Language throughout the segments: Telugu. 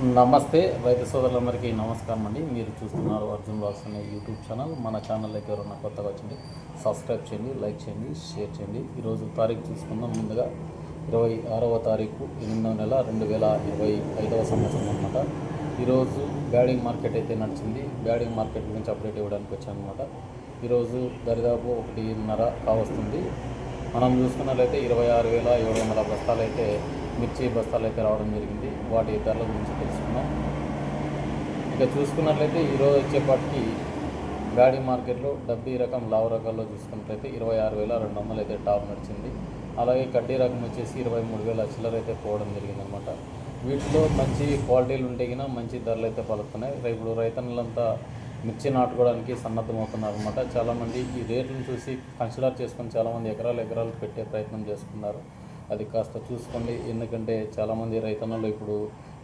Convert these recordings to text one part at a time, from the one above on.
నమస్తే రైతు సోదరులందరికీ నమస్కారం అండి మీరు చూస్తున్నారు అర్జున్ బ్లాగ్స్ అనే యూట్యూబ్ ఛానల్. మన ఛానల్లోకి ఎవరన్నా కొత్తగా వచ్చింది సబ్స్క్రైబ్ చేయండి లైక్ చేయండి షేర్ చేయండి. ఈరోజు తారీఖు చూసుకుందాం. ముందుగా ఇరవై ఆరవ తారీఖు ఎనిమిదవ నెల రెండు వేల ఇరవై ఐదవ సంవత్సరం అనమాట ఈరోజు బ్యాడింగ్ మార్కెట్ అయితే నడిచింది. బ్యాడింగ్ మార్కెట్ గురించి అప్డేట్ ఇవ్వడానికి వచ్చాను అనమాట ఈరోజు దరిదాపు ఒకటిన్నర కావస్తుంది. మనం చూసుకున్నట్లయితే ఇరవై ఆరు వేల ఏడు వందల బస్తాలు అయితే మిర్చి బస్తాలు అయితే రావడం జరిగింది. వాటి ధరల గురించి తెలుసుకున్నాం ఇక చూసుకున్నట్లయితే ఈరోజు వచ్చేపాటికి గాడి మార్కెట్లో డబ్బీ రకం లావు రకాల్లో చూసుకున్నట్లయితే ఇరవై ఆరు వేల రెండు వందలు అయితే టాప్ నడిచింది. అలాగే కడ్డీ రకం వచ్చేసి ఇరవై మూడు వేల చిల్లర అయితే పోవడం జరిగిందనమాట. వీటిలో మంచి క్వాలిటీలు ఉంటే కన్నా మంచి ధరలు అయితే పలుకుతున్నాయి. ఇప్పుడు రైతన్నులంతా మిర్చి నాటుకోవడానికి సన్నద్ధమవుతున్నారు అనమాట చాలామంది ఈ రేట్లను చూసి కన్సిడర్ చేసుకొని చాలామంది ఎకరాలు ఎకరాలు పెట్టే ప్రయత్నం చేస్తున్నారు. అది కాస్త చూసుకోండి. ఎందుకంటే చాలామంది రైతన్నలు ఇప్పుడు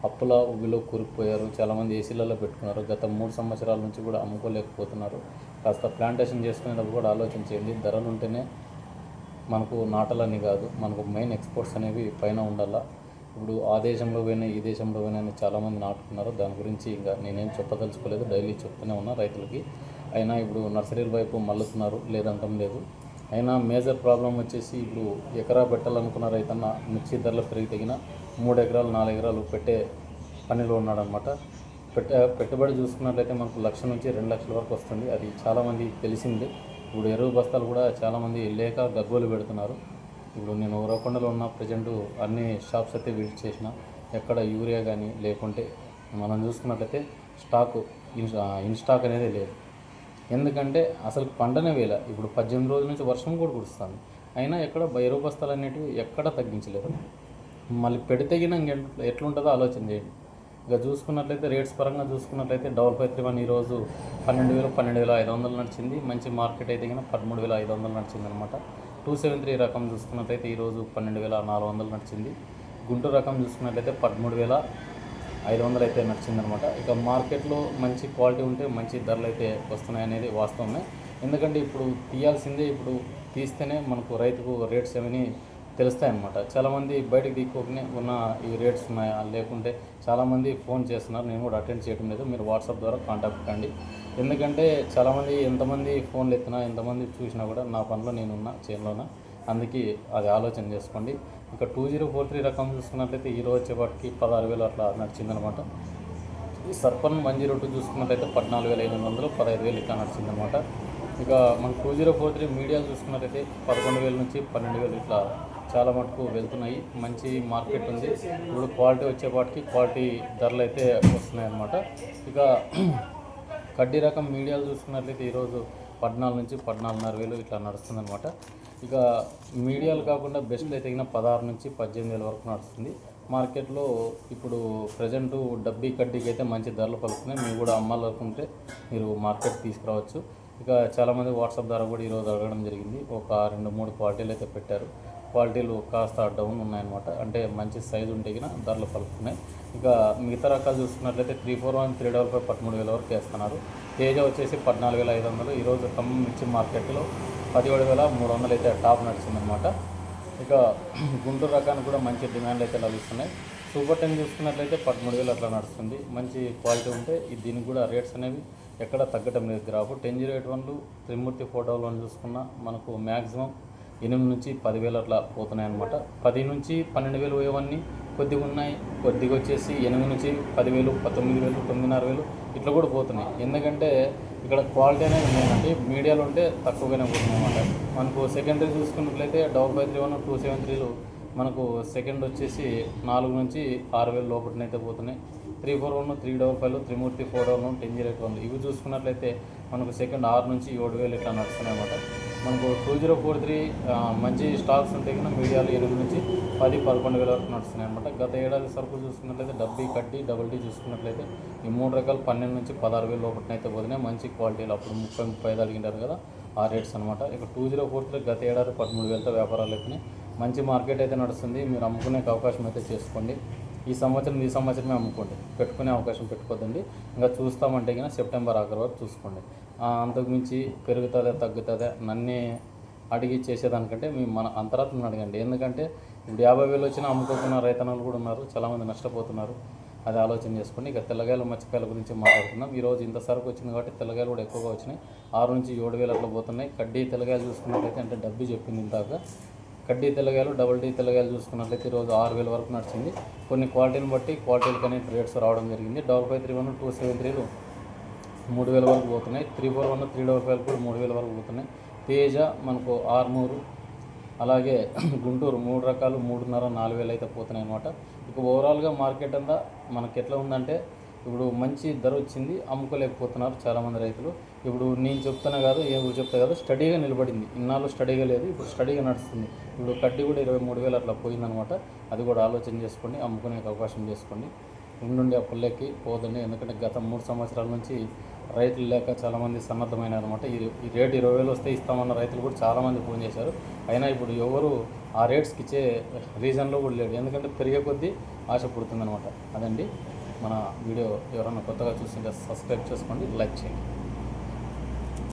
అప్పుల ఉబిలో కూరుకుపోయారు. చాలామంది ఏసీలలో పెట్టుకున్నారు. గత మూడు సంవత్సరాల నుంచి కూడా అమ్ముకోలేకపోతున్నారు. కాస్త ప్లాంటేషన్ చేసుకునేటప్పుడు కూడా ఆలోచన చేయండి ధరలు ఉంటేనే మనకు నాటలని కాదు మనకు మెయిన్ ఎక్స్పోర్ట్స్ అనేవి పైన ఉండాలా? ఇప్పుడు ఆ దేశంలో పోయినా ఈ దేశంలో పోయినా చాలామంది నాటుకున్నారు. దాని గురించి ఇంకా నేనేం చెప్పదలుచుకోలేదు. డైలీ చెప్తూనే ఉన్నా రైతులకి. అయినా ఇప్పుడు నర్సరీల వైపు మళ్ళుతున్నారు. లేదంటం లేదు. అయినా మేజర్ ప్రాబ్లం వచ్చేసి ఇప్పుడు ఎకరా పెట్టాలనుకున్న రైతన్న మిర్చి ధరలు పెరిగి తగిన మూడు ఎకరాలు నాలుగు ఎకరాలు పెట్టే పనిలో ఉన్నాడనమాట పెట్ట పెట్టుబడి చూసుకున్నట్లయితే మనకు లక్ష నుంచి రెండు లక్షల వరకు వస్తుంది. అది చాలామంది తెలిసిందే. ఇప్పుడు ఎరువు బస్తాలు కూడా చాలామంది లేక గగ్గోలు పెడుతున్నారు. ఇప్పుడు నేను ఉరవకొండలో ఉన్న ప్రజెంట్ అన్ని షాప్స్ అయితే విజిట్ చేసిన. ఎక్కడ యూరియా కానీ లేకుంటే మనం చూసుకున్నట్లయితే స్టాకు ఇన్ ఇన్ స్టాక్ అనేది లేదు. ఎందుకంటే అసలు పంటనే వేల ఇప్పుడు పద్దెనిమిది రోజుల నుంచి వర్షం కూడా కురుస్తుంది. అయినా ఎక్కడ ఎరువు బస్తాలు అనేటివి ఎక్కడ తగ్గించలేరు మళ్ళీ పెడితగిన ఎట్లుంటుందో ఆలోచన చేయండి. ఇక చూసుకున్నట్లయితే రేట్స్ పరంగా చూసుకున్నట్లయితే డబల్ ఫైవ్ త్రీ వన్ ఈరోజు పన్నెండు వేలు పన్నెండు వేల ఐదు వందలు నడిచింది. మంచి మార్కెట్ అయితే కింద పదమూడు వేల ఐదు వందలు నడిచింది అనమాట టూ సెవెన్ త్రీ రకం చూసుకున్నట్లయితే ఈరోజు పన్నెండు వేల నాలుగు వందలు నడిచింది. గుంటూరు రకం చూసుకున్నట్లయితే పదమూడు వేల ఐదు వందలు అయితే నడిచిందనమాట. ఇక మార్కెట్లో మంచి క్వాలిటీ ఉంటే మంచి ధరలు అయితే వస్తున్నాయి అనేది వాస్తవమే. ఎందుకంటే ఇప్పుడు తీయాల్సిందే ఇప్పుడు తీస్తేనే మనకు రైతుకు రేట్స్ ఏమని తెలుస్తాయి అన్నమాట చాలామంది బయటకు దిక్కోకనే ఉన్న ఈ రేట్స్ ఉన్నాయా? లేకుంటే చాలామంది ఫోన్ చేస్తున్నారు. నేను కూడా అటెండ్ చేయడం లేదు. మీరు వాట్సాప్ ద్వారా కాంటాక్ట్ కండి. ఎందుకంటే చాలామంది ఎంతమంది ఫోన్లు ఎత్తినా ఎంతమంది చూసినా కూడా నా పనిలో నేనున్నా చేనులోన? అందుకే అది ఆలోచన చేసుకోండి. ఇక టూ జీరో ఫోర్ త్రీ రకం చూసుకున్నట్లయితే ఈ రోజు వచ్చేపాటికి పదహారు వేలు అట్లా నడిచిందనమాట. ఈ సర్పన్ వన్ జీరో టూ చూసుకున్నట్లయితే పద్నాలుగు వేల ఎనిమిది వందలు పదహైదు వేలు ఇట్లా నడిచిందనమాట. ఇక మన టూ జీరో ఫోర్ త్రీ మీడియాలు చూసుకున్నట్లయితే పదకొండు వేల నుంచి పన్నెండు వేలు ఇట్లా చాలా మటుకు వెళ్తున్నాయి. మంచి మార్కెట్ ఉంది. ఇప్పుడు క్వాలిటీ వచ్చేపాటికి క్వాలిటీ ధరలు అయితే వస్తున్నాయి అన్నమాట ఇక కడ్డీ రకం మీడియాలు చూసుకున్నట్లయితే ఈరోజు పద్నాలుగు నుంచి పద్నాలుగున్నర వేలు ఇట్లా నడుస్తుందన్నమాట. ఇక మీడియాలు కాకుండా బెస్ట్ అయితే తగిన పదహారు నుంచి పద్దెనిమిది వేల వరకు నడుస్తుంది. మార్కెట్లో ఇప్పుడు ప్రజెంట్ డబ్బీ కడ్డీకి అయితే మంచి ధరలు పలుకుతున్నాయి. మీరు కూడా అమ్మాలనుకుంటే మీరు మార్కెట్ తీసుకురావచ్చు. ఇక చాలామంది వాట్సాప్ ద్వారా కూడా ఈరోజు అడగడం జరిగింది. ఒక రెండు మూడు క్వాలిటీలు అయితే పెట్టారు. క్వాలిటీలు కాస్త డౌన్ ఉన్నాయన్నమాట. అంటే మంచి సైజు ఉంటే కన్నా ధరలు పలుకుతున్నాయి. ఇక మిగతా రకాలు చూసుకున్నట్లయితే three four one three double five పదమూడు వేల వరకు వేస్తున్నారు. తేజ వచ్చేసి పద్నాలుగు వేల ఐదు వందలు. ఈరోజు ఖమ్మం మిర్చి మార్కెట్లో పదిహేడు వేల మూడు వందలు అయితే టాప్ నడిచిందనమాట ఇక గుంటూరు రకానికి కూడా మంచి డిమాండ్ అయితే లభిస్తున్నాయి. సూపర్ టెన్ చూసుకున్నట్లయితే పదమూడు వేలు అట్లా నడుస్తుంది. మంచి క్వాలిటీ ఉంటే దీనికి కూడా రేట్స్ అనేవి ఎక్కడ తగ్గటం లేదు. గ్రాఫ్ టెన్ జీరో ఎయిట్ వన్లు త్రిమూర్తి ఫోటోలు చూసుకున్నా మనకు మ్యాక్సిమం ఎనిమిది నుంచి పదివేలు అట్లా పోతున్నాయి అనమాట పది నుంచి పన్నెండు వేలు పోయేవన్నీ కొద్దిగా ఉన్నాయి. కొద్దిగా వచ్చేసి ఎనిమిది నుంచి పదివేలు పంతొమ్మిది వేలు తొమ్మిదిన్నర వేలు ఇట్లా కూడా పోతున్నాయి. ఎందుకంటే ఇక్కడ క్వాలిటీ అనేది ఉన్నాయంటే మీడియాలో ఉంటే తక్కువగానే పోతున్నాయి అనమాట మనకు సెకండరీ చూసుకున్నట్లయితే double five three one two seven త్రీలు మనకు సెకండ్ వచ్చేసి నాలుగు నుంచి ఆరు వేలు లోపలనైతే పోతున్నాయి. Three four one three double five Trimurti four double one ten zero eight one ఇవి చూసుకున్నట్లయితే మనకు సెకండ్ ఆరు నుంచి ఏడు వేలు ఇట్లా నడుస్తున్నాయి అన్నమాట మనకు టూ జీరో ఫోర్ త్రీ మంచి స్టాక్స్ ఉంటే కన్నా మీడియాలు ఎనిమిది నుంచి పది పదకొండు వేల వరకు నడుస్తున్నాయి అనమాట గత ఏడాది సరుకులు చూసుకున్నట్లయితే డబ్బీ కట్టి డబుల్ టీ చూసుకున్నట్లయితే ఈ మూడు రకాలు పన్నెండు నుంచి పదహారు వేలు లోపలనైతే పోతున్నాయి. మంచి క్వాలిటీలు అప్పుడు ముప్పై ముప్పై ఐదు అడిగింటారు కదా ఆ రేట్స్ అనమాట ఇక టూ జీరో ఫోర్ త్రీ గత ఏడాది పదమూడు వేలతో వ్యాపారాలు అయిపోయినాయి. మంచి మార్కెట్ అయితే నడుస్తుంది. మీరు అమ్ముకునే అవకాశం అయితే చేసుకోండి. ఈ సంవత్సరం ఈ సంవత్సరమే అమ్ముకోండి. పెట్టుకునే అవకాశం పెట్టుకోదండి ఇంకా చూస్తామంటే కనుక సెప్టెంబర్ ఆఖరి వరకు చూసుకోండి. అంతకుమించి పెరుగుతుందా తగ్గుతుందా నన్నే అడిగి చేసేదానికంటే మీ మన అంతరాత్మను అడగండి. ఎందుకంటే ఇప్పుడు యాభై వేలు వచ్చినా అమ్ముకోకున్న రైతన్నలు కూడా ఉన్నారు. చాలామంది నష్టపోతున్నారు. అది ఆలోచన చేసుకోండి. ఇక తెల్లగాయలు మచ్చకాయల గురించి మాట్లాడుకుందాం. ఈరోజు ఇంత సరుకు వచ్చింది కాబట్టి తెల్లగాయలు కూడా ఎక్కువగా వచ్చినాయి. ఆరు నుంచి ఏడు వేలు అట్లా పోతున్నాయి. కడ్డీ తెల్లగాయలు చూసుకున్నట్లయితే అంటే డబ్బు చెప్పింది ఇంతాక కడ్డీ తెల్లగాయలు డబుల్ డీ తెల్లగాయలు చూసుకున్నట్లయితే ఈరోజు ఆరు వేల వరకు నడిచింది. కొన్ని క్వాలిటీని బట్టి క్వాలిటీలకు అనేది రేట్స్ రావడం జరిగింది. Double five three one two seven త్రీలు మూడు వేల వరకు పోతున్నాయి. Three four one three double five కూడా మూడు వేల వరకు పోతున్నాయి. తేజ మనకు ఆర్మూరు అలాగే గుంటూరు మూడు రకాలు మూడున్నర నాలుగు వేలు అయితే పోతున్నాయి అనమాట ఇక ఓవరాల్గా మార్కెట్ అంతా మనకి ఎట్లా ఉందంటే ఇప్పుడు మంచి ధర వచ్చింది అమ్ముకోలేకపోతున్నారు చాలామంది రైతులు. ఇప్పుడు నేను చెప్తున్నా కాదు ఏ చెప్తా కాదు స్టడీగా నిలబడింది. ఇన్నాళ్ళు స్టడీగా లేదు ఇప్పుడు స్టడీగా నడుస్తుంది. ఇప్పుడు కడ్డీ కూడా ఇరవై మూడు వేలు అట్లా పోయిందనమాట. అది కూడా ఆలోచన చేసుకోండి అమ్ముకునే అవకాశం చేసుకోండి. ఉండుండి ఆ పుల్లెక్కి పోదండి. ఎందుకంటే గత మూడు సంవత్సరాల నుంచి రైతులు లేక చాలామంది సన్నద్ధమైనారు అనమాట ఈ ఈ ఇరవై వేలు వస్తే ఇస్తామన్న రైతులు కూడా చాలామంది ఫోన్ చేశారు. అయినా ఇప్పుడు ఎవరు ఆ రేట్స్కి ఇచ్చే రీజన్లో కూడా లేడు ఎందుకంటే పెరిగే కొద్దీ ఆశ పుడుతుందనమాట. అదండి. మన వీడియో ఎవరైనా కొత్తగా చూస్తుంటే సబ్స్క్రైబ్ చేసుకోండి లైక్ చేయండి.